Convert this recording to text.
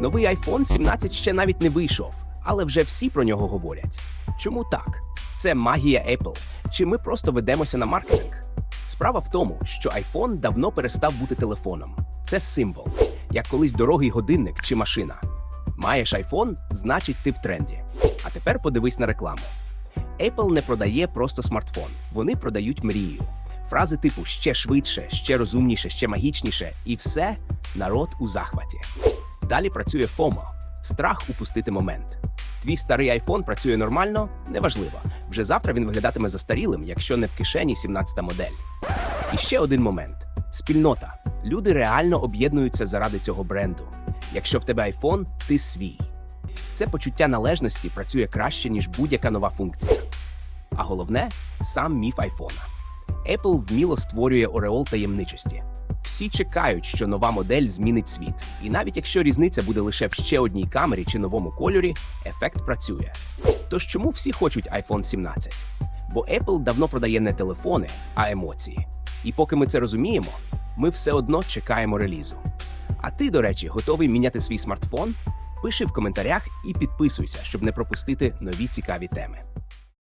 Новий iPhone 17 ще навіть не вийшов, але вже всі про нього говорять. Чому так? Це магія Apple. Чи ми просто ведемося на маркетинг? Справа в тому, що iPhone давно перестав бути телефоном. Це символ, як колись дорогий годинник чи машина. Маєш iPhone, значить ти в тренді. А тепер подивись на рекламу. Apple не продає просто смартфон, вони продають мрію. Фрази типу ще швидше, ще розумніше, ще магічніше, і все народ у захваті. Далі працює FOMO – страх упустити момент. Твій старий iPhone працює нормально, неважливо. Вже завтра він виглядатиме застарілим, якщо не в кишені 17-та модель. І ще один момент: спільнота. Люди реально об'єднуються заради цього бренду. Якщо в тебе iPhone, ти свій. Це почуття належності працює краще, ніж будь-яка нова функція. А головне сам міф айфона. Apple вміло створює ореол таємничості. Всі чекають, що нова модель змінить світ. І навіть якщо різниця буде лише в ще одній камері чи новому кольорі, ефект працює. Тож чому всі хочуть iPhone 17? Бо Apple давно продає не телефони, а емоції. І поки ми це розуміємо, ми все одно чекаємо релізу. А ти, до речі, готовий міняти свій смартфон? Пиши в коментарях і підписуйся, щоб не пропустити нові цікаві теми.